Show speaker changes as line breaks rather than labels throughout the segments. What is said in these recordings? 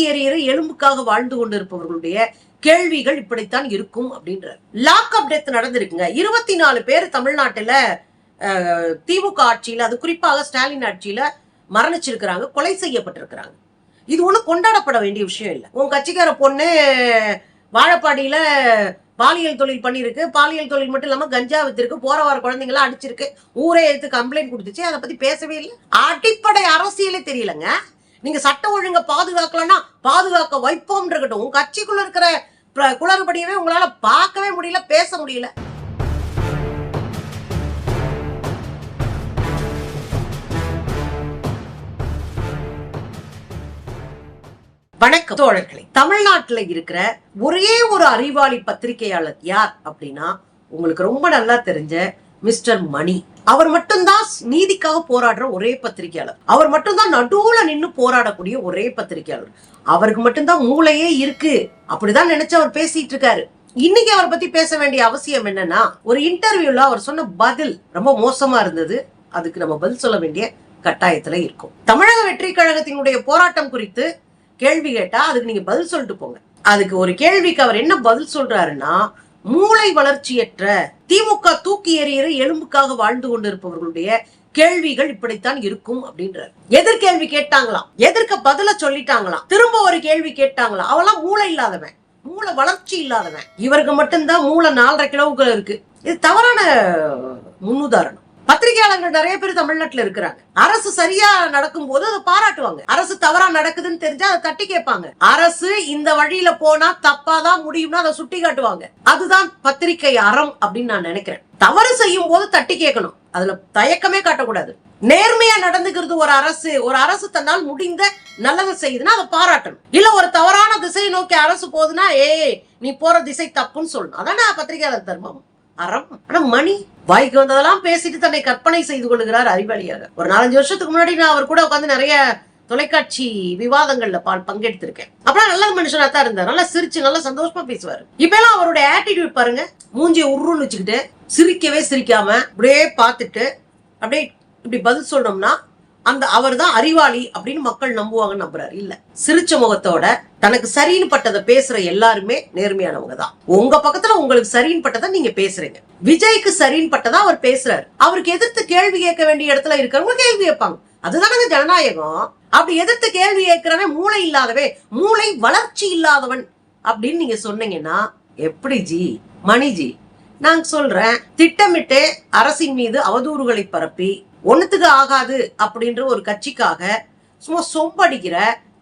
தூக்கி எறிகிற எலும்புக்காக வாழ்ந்து கொண்டிருப்பவர்களுடைய கேள்விகள் இப்படித்தான் இருக்கும் அப்படின்றார். லாக் அப் டெத் நடந்திருக்குங்க. இருபத்தி நாலு பேர் தமிழ்நாட்டுல திமுக ஆட்சியில அது குறிப்பாக ஸ்டாலின் ஆட்சியில மரணிச்சிருக்கிறாங்க கொலை செய்யப்பட்டிருக்கிறாங்க. இது ஒண்ணு கொண்டாடப்பட வேண்டிய விஷயம் இல்லை. உன் கட்சிக்கார பொண்ணு வாழப்பாடியில பாலியல் தொழில் பண்ணியிருக்கு. பாலியல் தொழில் மட்டும் இல்லாம கஞ்சா வித்திருக்கு போற வர குழந்தைங்களாம் அடிச்சிருக்கு. ஊரே எடுத்து கம்ப்ளைண்ட் கொடுத்துச்சு. அதை பத்தி பேசவே இல்லை. அடிப்படை அரசியலே தெரியலங்க. நீங்க சட்ட ஒழுங்க பாதுகாக்கலன்னா பாதுகாக்க வைப்போம் இருக்கட்டும் உங்க கட்சிக்குள்ள இருக்கிற குளறுபடியவே உங்களால பார்க்கவே முடியல பேச முடியல. வணக்கம் தோழர்களே. தமிழ்நாட்டுல இருக்கிற ஒரே ஒரு அறிவாளி பத்திரிகையாளர் யார் அப்படின்னா உங்களுக்கு ரொம்ப நல்லா தெரிஞ்ச மிஸ்டர் மணி. அவர் மட்டும்தான் நீதிக்காக போராடுற ஒரே பத்திரிகையாளர். அவர் மட்டும்தான் நடுவுல நின்று போராடக்கூடிய ஒரே பத்திரிகையாளர். அவருக்கு மட்டும்தான் மூளையே இருக்கு. அப்படிதான் நினைச்சு அவர் பேசிட்டு இருக்காரு. இன்னைக்கு அவரை பத்தி பேச வேண்டிய அவசியம் என்னன்னா ஒரு இன்டர்வியூல அவர் சொன்ன பதில் ரொம்ப மோசமா இருந்தது. அதுக்கு நம்ம பதில் சொல்ல வேண்டிய கட்டாயத்துல இருக்கும். தமிழக வெற்றி கழகத்தினுடைய போராட்டம் குறித்து கேள்வி கேட்டா அதுக்கு நீங்க பதில் சொல்லிட்டு போங்க. அதுக்கு ஒரு கேள்விக்கு அவர் என்ன பதில் சொல்றாருன்னா மூளை வளர்ச்சியற்ற திமுக தூக்கி எறிகிற எலும்புக்காக வாழ்ந்து கொண்டிருப்பவர்களுடைய கேள்விகள் இப்படித்தான் இருக்கும் அப்படின்றார். எதிர்கேள்வி கேட்டாங்களாம். எதிர்க்க பதில சொல்லிட்டாங்களாம். திரும்ப ஒரு கேள்வி கேட்டாங்களாம். அவெல்லாம் மூளை இல்லாதவன். மூளை வளர்ச்சி இல்லாதவன். இவருக்கு மட்டும்தான் மூளை நாலரை கிலோவுக்கு இருக்கு. இது தவறான முன்னுதாரணம். பத்திரிகையாளர்கள் நிறைய பேர் தமிழ்நாட்டுல இருக்கிறாங்க. அரசு சரியா நடக்கும் போது அதை பாராட்டுவாங்க. அரசு தவறா நடக்குதுன்னு தெரிஞ்சா அதை தட்டி கேட்பாங்க. அரசு இந்த வழியில போனா தப்பாதான் முடியும்னா அதை சுட்டி காட்டுவாங்க. அதுதான் பத்திரிகை அறம் அப்படின்னு நான் நினைக்கிறேன். தவறு செய்யும் போது தட்டி கேட்கணும். அதுல தயக்கமே காட்டக்கூடாது. நேர்மையா நடந்துக்கிறது ஒரு அரசு ஒரு அரசு தன்னால் முடிந்த நல்லதை செய்யுதுன்னா அதை பாராட்டணும். இல்ல ஒரு தவறான திசையை நோக்கி அரசு போகுதுன்னா ஏய் நீ போற திசை தப்புன்னு சொல்லணும். அதான் பத்திரிகையாளர் தர்மம்? அறம். ஆனா மணி. வாய்க்கு வந்ததெல்லாம் பேசிட்டு தன்னை கற்பனை செய்து கொள்கிறார் அறிவாளியாக. ஒரு நாலஞ்சு வருஷத்துக்கு முன்னாடி நான் அவர் கூட உட்காந்து நிறைய தொலைக்காட்சி விவாதங்கள்ல பால் பங்கெடுத்திருக்கேன். அப்பலாம் நல்ல மனுஷனா தான் இருந்தார். நல்லா சிரிச்சு நல்லா சந்தோஷமா பேசுவாரு. இப்ப எல்லாம் அவருடைய ஆட்டிடியூட் பாருங்க. மூஞ்சிய உருன்னு வச்சுக்கிட்டு சிரிக்கவே சிரிக்காம அப்படியே பார்த்துட்டு அப்படியே இப்படி பதில் சொன்னோம்னா அந்த அவர் தான் அறிவாளி அப்படின்னு மக்கள் நம்புவாங்கன்னு நம்புறாரு. இல்ல. சிரிச்ச முகத்தோட தனக்கு சரின்னு பட்டதை பேசுற எல்லாருமே நேர்மையானவங்க தான். உங்க பக்கத்துல உங்களுக்கு சரின்னு பட்டதை நீங்க பேசுறீங்க. விஜய்க்கு சரின்னு பட்டதா அவர் பேசுறாரு. அவருக்கு எதிர்த்து கேள்வி கேட்க வேண்டிய இடத்துல இருக்கிறவங்க கேள்வி கேட்பாங்க. அதுதானங்க ஜனநாயகம். அப்படி எதிர்த்து கேள்வி கேட்கிறவன் மூளை இல்லாதவே மூளை வளர்ச்சி இல்லாதவன் அப்படின்னு நீங்க சொன்னீங்கன்னா எப்படி ஜி? மணிஜி நான் சொல்றேன் திட்டமிட்டு அரசின் மீது அவதூறுகளை பரப்பி ஒன்றுத்துக்கு ஆகாது அப்படின்ற ஒரு கட்சிக்காக சும்மா சொம்படிக்கிற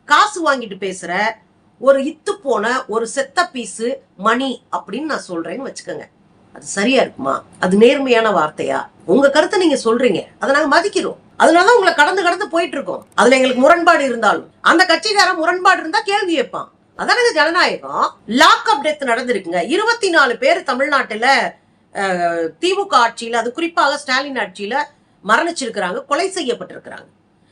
காசு வாங்கிட்டு பேசுற ஒரு இத்து போன ஒரு செத்த பீஸு மணி அப்படின்னு நான் சொல்றேன்னு வச்சுக்கோங்க. அது சரியா இருக்குமா? அது நேர்மையான வார்த்தையா? உங்க கருத்தை நீங்க சொல்றீங்க. அதை நாங்க மதிக்கிறோம். அதனால உங்களை கடந்து கடந்து போயிட்டு இருக்கோம் அதுல எங்களுக்கு முரண்பாடு இருந்தாலும். அந்த கட்சிக்காரன் முரண்பாடு இருந்தா கேள்வி கேட்பான். அதானங்க ஜனநாயகம்? லாக் அப் டெத் நடந்திருக்குங்க. இருபத்தி நாலு பேர் தமிழ்நாட்டுல திமுக ஆட்சியில அது குறிப்பாக ஸ்டாலின் ஆட்சியில மரணிச்சிருக்கிறாங்க கொலை செய்யப்பட்டிருக்கிறாங்க.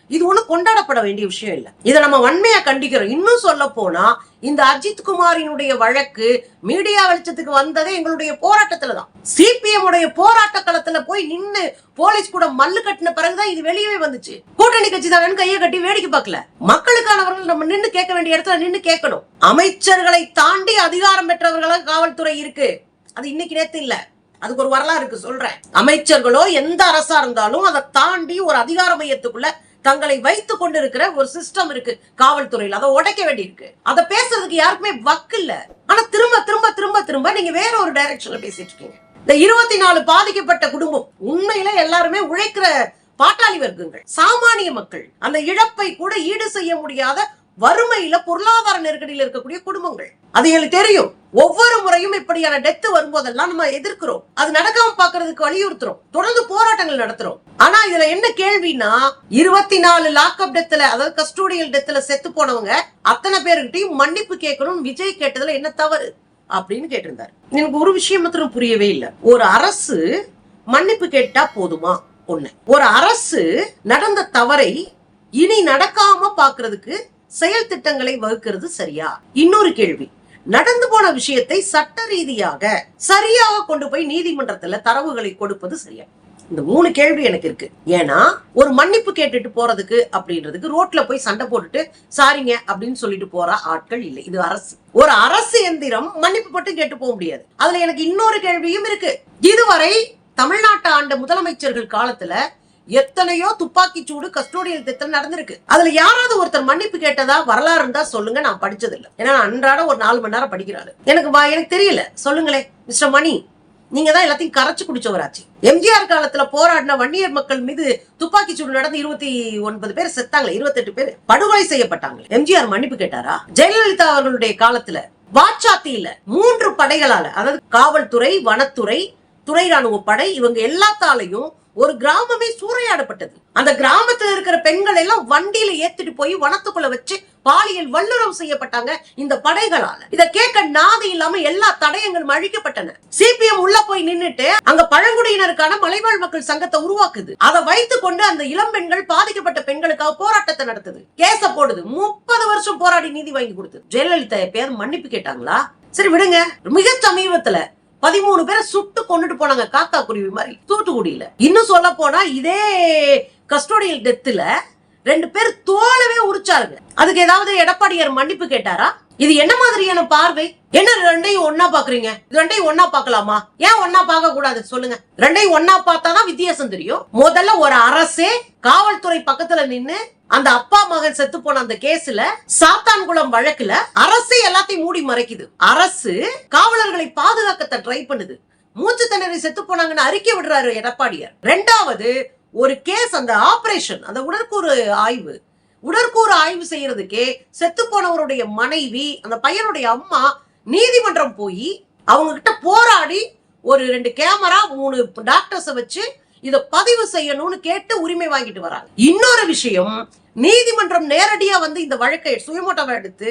இது ஒண்ணு கொண்டாடப்பட வேண்டிய விஷயம் இல்லை. இதை நம்ம வன்மையா கண்டிக்கிறோம். இன்னும் சொல்ல போனா இந்த அஜித் குமாரினுடைய வழக்கு மீடியா வெளிச்சத்துக்கு வந்ததே எங்களுடைய போராட்டத்துல தான். சிபிஎம் உடைய போராட்ட களத்துல போய் நின்னு போலீஸ் கூட மல்லு கட்டின பிறகுதான் இது வெளியவே வந்துச்சு. கூட்டணி கட்சி தான் கையை கட்டி வேடிக்கை பார்க்கல. மக்களுக்கானவர்கள் நம்ம நின்னு கேட்க வேண்டிய இடத்துல நின்னு கேட்கணும். அமைச்சர்களை தாண்டி அதிகாரம் பெற்றவர்களாக காவல்துறை இருக்கு. அது இன்னைக்கு நேத்து இல்லை. அதுக்கு ஒரு வரலாறு இருக்கு சொல்றேன். அமைச்சர்களோ எந்த அரசா இருந்தாலும் அதை தாண்டி ஒரு அதிகார மையத்துக்குள்ள தங்களை வைத்துக் கொண்டிருக்கிற ஒரு சிஸ்டம் இருக்கு காவல்துறையில. அதை உடைக்க வேண்டியிருக்கு. அதை பேசுறதுக்கு யாருக்குமே வக்கு இல்ல. ஆனா திரும்ப திரும்ப திரும்ப திரும்ப நீங்க வேற ஒரு டைரக்ஷன்ல பேசிட்டு இருக்கீங்க. இந்த இருபத்தி நாலு பாதிக்கப்பட்ட குடும்பம் உண்மையில எல்லாருமே உழைக்கிற பாட்டாளி வர்க்கங்கள் சாமானிய மக்கள். அந்த இழப்பை கூட ஈடு செய்ய முடியாத வறுமையில பொருளாதார நெருக்கடியில் இருக்கக்கூடிய குடும்பங்கள். அது எங்களுக்கு தெரியும். ஒவ்வொரு முறையும் இப்படியான டெத் வரும்போதெல்லாம் நம்ம எதிர்க்கிறோம். அது நடக்காம பாக்குறதுக்கு வலியுறுத்துறோம். தொடர்ந்து போராட்டங்கள் நடத்துறோம். ஆனா இதுல என்ன கேள்வினா இருபத்தி நாலு லாக்அப் டெத்ல அதாவது கஸ்டோடியல் டெத்ல செத்து போனவங்க அத்தனை பேருக்கிட்டையும் மன்னிப்பு கேட்கணும் விஜய் கேட்டதுல என்ன தவறு அப்படின்னு கேட்டிருந்தாரு. எனக்கு ஒரு விஷயம் மாத்திரம் புரியவே இல்லை. ஒரு அரசு மன்னிப்பு கேட்டா போதுமா? ஒண்ணு. ஒரு அரசு நடந்த தவறை இனி நடக்காம பாக்குறதுக்கு செயல் திட்டங்களை வகுக்கிறது சரியா? இன்னொரு கேள்வி. நடந்து போன விஷயத்தை சட்ட ரீதியாக சரியாக கொண்டு போய் நீதிமன்றத்துல தரவுகளை கொடுப்பது சரியா? இந்த மூணு கேள்வி எனக்கு இருக்கு. ஏன்னா ஒரு மன்னிப்பு கேட்டுட்டு போறதுக்கு அப்படின்றதுக்கு ரோட்ல போய் சண்டை போட்டுட்டு சாரிங்க அப்படின்னு சொல்லிட்டு போற ஆட்கள் இல்லை. இது அரசு. ஒரு அரசு எந்திரம் மன்னிப்பு மட்டும் கேட்டு போக முடியாது. அதுல எனக்கு இன்னொரு கேள்வியும் இருக்கு. இதுவரை தமிழ்நாட்டு ஆண்ட முதலமைச்சர்கள் காலத்துல எத்தனையோ துப்பாக்கி சூடு கஸ்டோடியல் திட்டம் நடந்திருக்கு. அதுல யாராவது ஒருத்தர் மன்னிப்பு கேட்டதா வரலாறு இருந்தா சொல்லுங்க நான் படிச்சது இல்ல ஏன்னா அன்றாட ஒரு நாலு மணி நேரம் படிக்கிறாரு. எனக்கு வா- எனக்கு தெரியல. சொல்லுங்களே மிஸ்டர் மணி நீங்க தான் எல்லாத்தையும் கரைச்சு குடிச்சவராச்சு. எம்ஜிஆர் காலத்துல போராடின வன்னியர் மக்கள் மீது துப்பாக்கி சூடு நடந்து இருபத்தி ஒன்பது பேர் செத்தாங்களே இருபத்தெட்டு பேர். படுகொலை செய்யப்பட்டாங்க எம்ஜிஆர் மன்னிப்பு கேட்டாரா? ஜெயலலிதா அவர்களுடைய காலத்துல வாச்சாத்தியில மூன்று படைகளால அதாவது காவல்துறை வனத்துறை துணை ராணுவ படை இவங்க எல்லாத்தாலையும் ஒரு கிராமமே சூறையாடப்பட்டது. அந்த கிராமத்துல இருக்கிற பெண்கள் எல்லாம் வண்டியில ஏத்திட்டு போய் வனத்துக்குள்ள வச்சு பாலியல் வல்லுறவு செய்யப்பட்டாங்க இந்த படைகளால. இத கேட்க நாதி இல்லாம எல்லா தடயங்களும் அழிக்கப்பட்டன. சிபிஎம் உள்ள போய் நின்னுட்டு அங்க பழங்குடியினருக்கான மலைவாழ் மக்கள் சங்கத்தை உருவாக்குது. அதை வைத்து கொண்டு அந்த இளம் பெண்கள் பாதிக்கப்பட்ட பெண்களுக்காக போராட்டத்தை நடத்துது. கேச போடுது. முப்பது வருஷம் போராடி நீதி வாங்கி கொடுத்து. ஜெயலலிதா பேர் மன்னிப்பு கேட்டாங்களா? சரி விடுங்க. மிக சமீபத்துல பதிமூணு பேரை சுட்டு கொண்டுட்டு போனாங்க காக்கா குருவி மாதிரி தூத்துக்குடியில. இன்னும் சொல்ல போனா இதே கஸ்டோடியல் டெத்துல ரெண்டு பேர் தோலவே உரிச்சாருங்க. அதுக்கு ஏதாவது எடப்பாடியார் மன்னிப்பு கேட்டாரா? இது என்ன மாதிரியான பார்வை? என்ன ரெண்டையும் ஒன்னா பாக்குறீங்க இது ரெண்டையும் ஒன்னா பார்க்கலாமா? ஏன் ஒன்னா பார்க்க கூடாது? சொல்லுங்க. ரெண்டையும் ஒன்னா பார்த்தாதான் வித்தியாசம் தெரியும். முதல்ல ஒரு அரசே காவல்துறை பக்கத்துல நின்னு அந்த அப்பா மகன் செத்து போன அந்த கேஸ்ல சாத்தான்குளம் வழக்குல அரசு எல்லாத்தையும் மூடி மறைக்குது. அரசு காவலர்களை பாதுகாக்கத்தை ட்ரை பண்ணுது. மூச்சு திணறி செத்து போனாங்கன்னு அறிக்கை விடுறாரு எடப்பாடியார். ரெண்டாவது ஒரு கேஸ் அந்த ஆபரேஷன் அந்த உடற்கூறு ஆய்வு. உடற்கூறு ஆய்வு செய்யறதுக்கே செத்து போனவருடைய மனைவி அந்த பையனுடைய அம்மா நீதிமன்றம் போய் அவங்க கிட்ட போராடி ஒரு ரெண்டு கேமரா மூணு டாக்டர்ஸை வச்சு இதை பதிவு செய்யணும்னு கேட்டு உரிமை வாங்கிட்டு வராங்க. இன்னொரு விஷயம் நீதிமன்றம் நேரடியா வந்து இந்த வழக்கை சுயமோட்டமா எடுத்து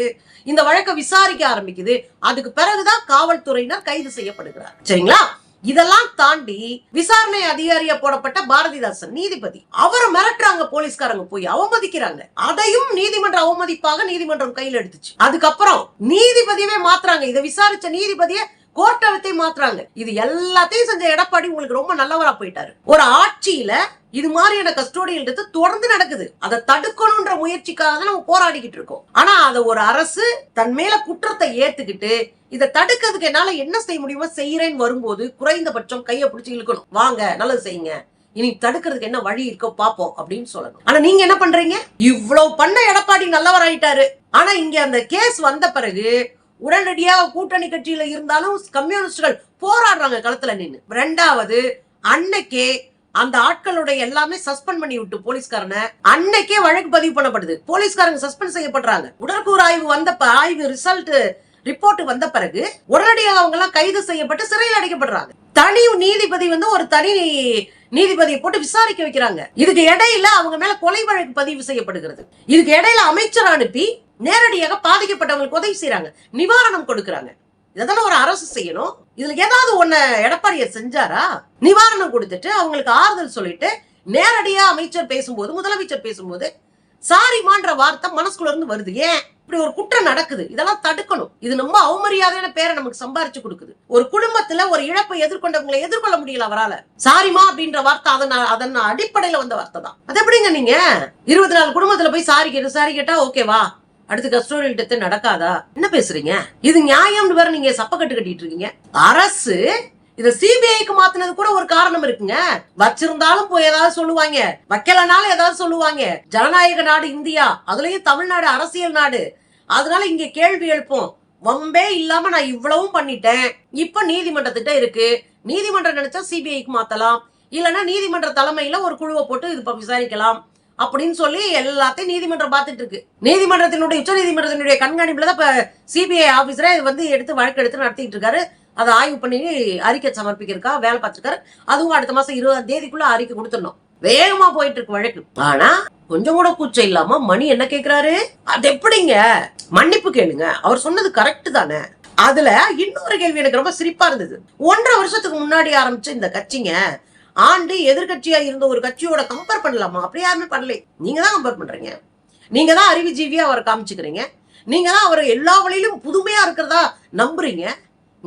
இந்த வழக்கை விசாரிக்க ஆரம்பிக்குது. அதுக்கு பிறகுதான் காவல்துறையினர் கைது செய்யப்படுகிறார். சரிங்களா? இதெல்லாம் தாண்டி விசாரணை அதிகாரியா போடப்பட்ட பாரதிதாசன் நீதிபதி அவரை மிரட்டுறாங்க போலீஸ்காரங்க போய் அவமதிக்கிறாங்க. அதையும் நீதிமன்ற அவமதிப்பாக நீதிமன்றம் கையில் எடுத்துச்சு. அதுக்கப்புறம் நீதிபதியவே மாத்துறாங்க. இதை விசாரிச்ச நீதிபதியை கோர்ட்டவத்தை மாத்துறாங்க. இது எல்லாத்தையும் செஞ்ச எடப்பாடி உங்களுக்கு ரொம்ப நல்லவரா போயிட்டாரு. ஒரு ஆட்சியில இது மாதிரியான கஸ்டோடியல் எடுத்து தொடர்ந்து நடக்குது. அதை தடுக்கணும்ன்ற முயற்சிக்காக தான் நம்ம போராடிக்கிட்டு இருக்கோம். ஆனா அதை ஒரு அரசு தன் மேல குற்றத்தை ஏத்துக்கிட்டு இதை தடுக்கிறதுக்கு என்னால என்ன செய்ய முடியுமோ செய்யறேன்னு வரும்போது குறைந்தபட்சம் கையை பிடிச்சி இழுக்கணும். வாங்க நல்லது செய்யுங்க. இனி தடுக்கிறதுக்கு என்ன வழி இருக்கோ பாப்போம் அப்படின்னு சொல்லணும். ஆனா நீங்க என்ன பண்றீங்க? இவ்வளவு பண்ண எடப்பாடி நல்லவராயிட்டாரு. ஆனா இங்க அந்த கேஸ் வந்த பிறகு உடனடியாக கூட்டணி கட்சியில இருந்தாலும் கம்யூனிஸ்டுகள் போராடுறாங்க களத்துல நின்று ரெண்டாவது அன்னைக்கே அந்த ஆட்களுடைய எல்லாமே சஸ்பெண்ட் பண்ணி விட்டு போலீஸ்காரனை அன்னைக்கே வழக்கு பதிவு பண்ணப்படுது. போலீஸ்காரங்க சஸ்பெண்ட் செய்யப்படுறாங்க. உடற்கூறு ஆய்வு வந்த ஆய்வு ரிசல்ட் ரிப்போர்ட் வந்த பிறகு உடனடியாக அவங்க எல்லாம் கைது செய்யப்பட்டு சிறையில் அடைக்கப்படுறாங்க. தனி நீதிபதி வந்து ஒரு தனி நீதிபதியை போட்டு விசாரிக்க வைக்கிறாங்க. இதுக்கு இடையில அவங்க மேல கொலை வழக்கு பதிவு செய்யப்படுகிறது. இதுக்கு இடையில அமைச்சர் அனுப்பி நேரடியாக பாதிக்கப்பட்டவங்களுக்கு உதவி செய்றாங்க. நிவாரணம் கொடுக்கறாங்க. இதெல்லாம் ஒரு அரசு செய்யணும்? இதுல ஏதாவது ஒன்ன எடப்பாடியார் செஞ்சாரா? நிவாரணம் கொடுத்துட்டு அவங்களுக்கு ஆறுதல் சொல்லிட்டு நேரடியா அமைச்சர் பேசும்போது முதலமைச்சர் பேசும்போது சாரிமான்ற வார்த்தை மனசுக்குள்ள இருந்து வருது. ஏன்? இப்படி ஒரு குற்றம் நடக்குது. இதெல்லாம் தடுக்கணும். இது ரொம்ப அவமரியாதையான பேரை நமக்கு சம்பாரிச்சு கொடுக்குது. ஒரு குடும்பத்துல ஒரு இழப்பை எதிர்கொண்டவங்களை எதிர்கொள்ள முடியல அவரால. சாரிமா அப்படின்ற வார்த்தை அதன் அதன் அடிப்படையில வந்த வார்த்தை தான். அது எப்படிங்க நீங்க? இருபத்தி நாலு குடும்பத்துல போய் சாரி கேட்டு சாரி கேட்டா ஓகேவா அடுத்து கஸ்டோடியல் டெத்து நடக்காதா? என்ன பேசுறீங்க? இது நியாயம்னு வேற நீங்க சப்பக்கட்டு கட்டிட்டு இருக்கீங்க. அரசு இத சிபிஐக்கு மாத்தினது கூட ஒரு காரணம் இருக்குங்க. வச்சிருந்தாலும் போய் ஏதாவது சொல்லுவாங்க. வைக்கலனாலும் ஏதாவது சொல்லுவாங்க. ஜனநாயக நாடு இந்தியா அதுலயும் தமிழ்நாடு அரசியல் நாடு. அதனால இங்க கேள்வி எழுப்போம். வம்பே இல்லாம நான் இவ்வளவும் பண்ணிட்டேன். இப்ப நீதிமன்றத்திட்ட இருக்கு. நீதிமன்றம் நினைச்சா சிபிஐக்கு மாத்தலாம். இல்லைன்னா நீதிமன்ற தலைமையில ஒரு குழுவை போட்டு இது விசாரிக்கலாம். அப்படின்னு சொல்லி எல்லாத்தையும் நீதிமன்றம் பார்த்துட்டு இருக்கு. நீதிமன்றத்தினுடைய உச்ச நீதிமன்றத்தினுடைய கண்காணிப்புல தான் இப்ப சிபிஐ ஆபீசரே இது வந்து எடுத்து வழக்கு எடுத்து நடத்திட்டு இருக்காரு. அதை ஆய்வு பண்ணி அறிக்கை சமர்ப்பிக்கிறக்கா வேலை பார்த்துருக்காரு. அதுவும் அடுத்த மாசம் இருபதாம் தேதிக்குள்ள அறிக்கை கொடுத்துடணும். வேகமா போயிட்டு இருக்கு வழக்கு. ஆனா கொஞ்சம் கூட கூச்சம் இல்லாம மணி என்ன கேக்குறாரு? அது எப்படிங்க? மன்னிப்பு கேளுங்க. அவர் சொன்னது கரெக்ட் தானே. அதுல இன்னொரு கேள்வி எனக்கு ரொம்ப சிரிப்பா இருந்தது. ஒன்றரை வருஷத்துக்கு முன்னாடி ஆரம்பிச்ச இந்த கட்சிங்க ஆண்டு எதிர்க்கட்சியா இருந்த ஒரு கட்சியோட கம்பேர் பண்ணலாமா? அப்படி யாருமே பண்ணல. நீங்க தான் கம்பேர் பண்றீங்க. நீங்க தான் அறிவுஜீவியா அவரை காமிச்சுக்கிறீங்க. நீங்க தான் அவர் எல்லா வழியிலும் புதுமையா இருக்கிறதா நம்புறீங்க.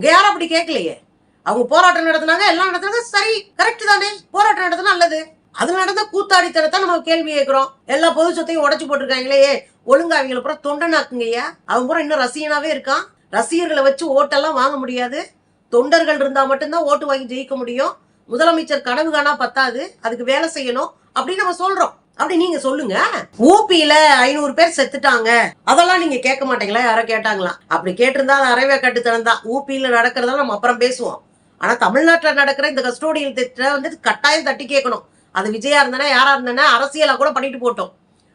யாரும் அப்படி கேட்கலையே. அவங்க போராட்டம் நடத்துனாங்க எல்லாம் நடத்தினாங்க. சரி கரெக்ட் தானே. போராட்டம் நடத்தினா நல்லது. அது நடந்த கூத்தாடித்தனத்தை நம்ம கேள்வி கேட்கிறோம். எல்லா பொது சொத்தையும் உடச்சு போட்டிருக்காங்களே. ஒழுங்கா அவங்கள பூரா தொண்டனாக்குங்கய்யா அவன் பூரா இன்னும் ரசிகனாவே இருக்கான். ரசிகர்களை வச்சு ஓட்டெல்லாம் வாங்க முடியாது. தொண்டர்கள் இருந்தா மட்டும்தான் ஓட்டு வாங்கி ஜெயிக்க முடியும். முதலமைச்சர் கனவு காணா பத்தாது. அதுக்கு வேலை செய்யணும். அப்படின்னு நம்ம சொல்றோம். அப்படி நீங்க சொல்லுங்க. ஊபியில ஐநூறு பேர் செத்துட்டாங்க. அதெல்லாம் நீங்க கேட்க மாட்டீங்களா? யாரோ கேட்டாங்களா? அப்படி கேட்டிருந்தா அது அறவே கட்டுத்தனம் தான். ஊபியில நடக்கிறதெல்லாம் நம்ம அப்புறம் பேசுவோம். ஆனா தமிழ்நாட்டில் நடக்கிற இந்த கஸ்டோடியல் திட்டம் வந்து கட்டாயம் தட்டி கேட்கணும். அது விஜயா இருந்தனா யாரா இருந்தனா அரசியலா கூட பண்ணிட்டு போட்டோம்.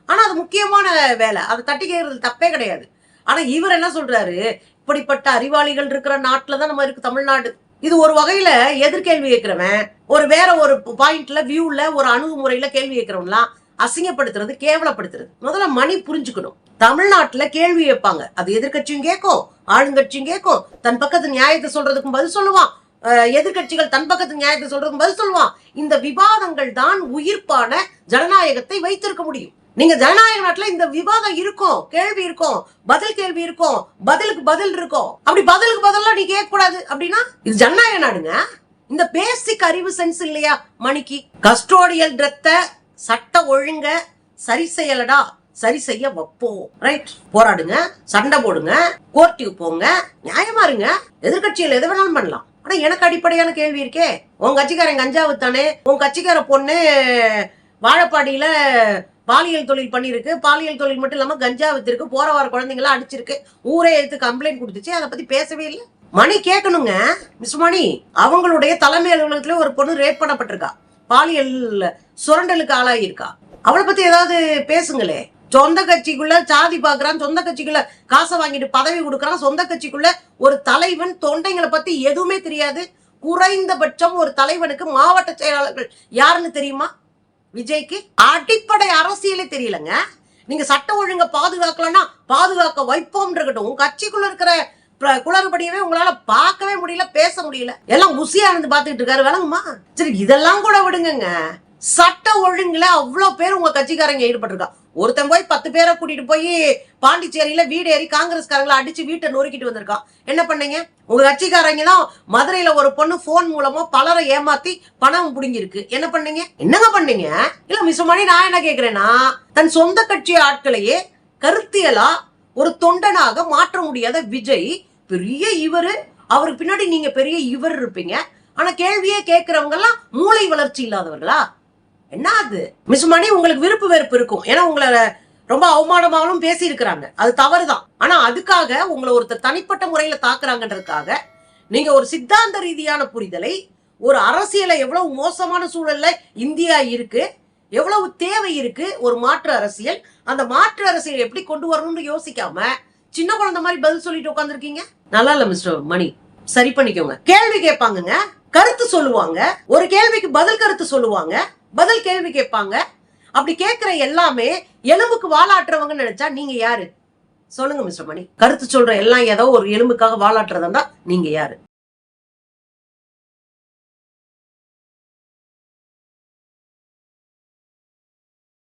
ஆனா அது முக்கியமான வேலை. அதை தட்டி கேட்கறது தப்பே கிடையாது. ஆனா இவர் என்ன சொல்றாரு? இப்படிப்பட்ட அறிவாளிகள் இருக்கிற நாட்டில் தான் நம்ம இருக்கு தமிழ்நாடு. இது ஒரு வகையில எதிர்கேள்வி கேட்கிறவன் ஒரு வேற ஒரு பாயிண்ட்ல வியூல ஒரு அணுகுமுறையில கேள்வி கேட்கிறவன்லாம் அசிங்கப்படுத்துறது கேவலப்படுத்துறது. முதல்ல மணி புரிஞ்சுக்கணும். தமிழ்நாட்டுல கேள்வி வைப்பாங்க அது எதிர்க்கட்சியும் கேட்கும் ஆளுங்கட்சியும் கேட்கும். தன் பக்கத்து நியாயத்தை சொல்றதுக்கும் பதில் சொல்லுவான். எதிர்கட்சிகள் எதிர்க்கட்சிகள் தன் பக்கத்து நியாயத்தை சொல்றதுக்கும் பதில் சொல்லுவான். இந்த விவாதங்கள் தான் உயிர்ப்பான ஜனநாயகத்தை வைத்திருக்க முடியும். நீங்க ஜனநாயக நாட்டுல இந்த விவாதம் இருக்கும் கேள்வி இருக்கும் பதில் கேள்வி இருக்கும் பதிலுக்கு பதில் இருக்கும். அப்படி பதிலுக்கு பதிலா நீ கேட்க கூடாது அப்படின்னா இது ஜனநாயக நாடுங்க. இந்த பேசிக் அறிவு சென்ஸ் இல்லையா மணிக்கு? கஸ்டோடியல் டெத்த சட்ட ஒழுங்க சரி செய்யலடா சரி செய்ய வைப்போம். ரைட் போராடுங்க சண்டை போடுங்க கோர்ட்டுக்கு போங்க நியாயமா இருங்க. எதிர்க்கட்சியில் எது வேணாலும் பண்ணலாம். ஆனா எனக்கு அடிப்படையான கேள்வி இருக்கே. உன் கட்சிக்காரன் கஞ்சா வித்தானே உன் கட்சிக்கார பொண்ணு வாழப்பாடியில பாலியல் தொழில் பண்ணிருக்கு பாலியல் தொழில் மட்டும் இல்லாம கஞ்சா வித்திருக்கு. போற வர குழந்தைங்களாம் அடிச்சிருக்கு. ஊரே எடுத்து கம்ப்ளைண்ட் கொடுத்துச்சு? அதை பத்தி பேசவே இல்லை. மணி கேட்கணுங்க. மிஸ் மணி அவங்களுடைய தலைமை அலுவலகத்துல ஒரு பொண்ணு ரேப் பண்ணப்பட்டிருக்கா. பாலியல் சுரண்டலுக்கு ஆளாகியிருக்கா அவளை பத்தி ஏதாவது பேசுங்களே. சொந்த கட்சிக்குள்ள சாதி பாக்குறான் சொந்த கட்சிக்குள்ள காசை வாங்கிட்டு பதவி கொடுக்கறான் சொந்த கட்சிக்குள்ள ஒரு தலைவன் தொண்டைங்களை பத்தி எதுவுமே தெரியாது. குறைந்தபட்சம் ஒரு தலைவனுக்கு மாவட்ட செயலாளர்கள் யாருன்னு தெரியுமா? விஜய்க்கு? அடிப்படை அரசியலே தெரியலங்க. நீங்க சட்ட ஒழுங்க பாதுகாக்கலன்னா பாதுகாக்க வைப்போம் இருக்கட்டும் உங்க கட்சிக்குள்ள இருக்கிற குளறுபடியவே உங்களால பார்க்கவே முடியல பேச முடியல. எல்லாம் உசியா இருந்து பாத்துக்கிட்டு இருக்காரு விளங்குமா? சரி இதெல்லாம் கூட விடுங்கங்க. சட்ட ஒழுங்குல அவ்வளவு பேர் உங்க கட்சிக்காரங்க ஈடுபட்டிருக்கா. ஒருத்தன் போய் பத்து பேரை கூட்டிட்டு போய் பாண்டிச்சேரியில வீடு ஏறி காங்கிரஸ்காரங்களை அடிச்சு வீட்டை நொறுக்கிட்டு வந்திருக்கான் என்ன பண்ணீங்க? உங்க கட்சிக்காரங்க தான் மதுரையில ஒரு பொண்ணு போன் மூலமா பலரை ஏமாத்தி பணம் புடுங்கிருக்கு என்ன பண்ணீங்க? என்னங்க பண்ணீங்க? இல்ல மிஸ் மணி நான் என்ன கேக்குறேன்னா தன் சொந்த கட்சி ஆட்களையே கருத்தியலா ஒரு தொண்டனாக மாற்ற முடியாத விஜய் பெரிய இவரு. அவருக்கு பின்னாடி நீங்க பெரிய இவர் இருப்பீங்க. ஆனா கேள்வியே கேட்கறவங்க எல்லாம் மூளை வளர்ச்சி இல்லாதவர்களா? என்ன அது? மிஸ் மணி உங்களுக்கு விருப்பு வெறுப்பு இருக்கும். ஏன்னா உங்களை ரொம்ப அவமானமாகவும் பேசி இருக்கிறாங்க அது தவறுதான். ஆனா அதுக்காக உங்களை ஒருத்தர் தனிப்பட்ட முறையில தாக்குறாங்கன்றதுக்காக நீங்க ஒரு சித்தாந்த ரீதியான புரிதலை ஒரு அரசியலை எவ்வளவு மோசமான சூழல்ல இந்தியா இருக்கு எவ்வளவு தேவை இருக்கு ஒரு மாற்று அரசியல்? அந்த மாற்று அரசியல் எப்படி கொண்டு வரணும்னு யோசிக்காம சின்ன குழந்தை மாதிரி பதில் சொல்லிட்டு உட்காந்துருக்கீங்க நல்லா இல்ல மிஸ்டர் மணி. சரி பண்ணிக்கோங்க. கேள்வி கேட்பாங்கங்க கருத்து சொல்லுவாங்க. ஒரு கேள்விக்கு பதில் கருத்து சொல்லுவாங்க பதில் கேள்வி கேட்பாங்க. அப்படி கேட்கிற எல்லாமே எலும்புக்கு வாலாட்டுறவங்கன்னு நினைச்சா நீங்க யாரு? சொல்லுங்க மிஸ்டர் மணி. கருத்து சொல்ற எல்லாம் ஏதோ ஒரு எலும்புக்காக வாலாட்டுறதா நீங்க யாரு?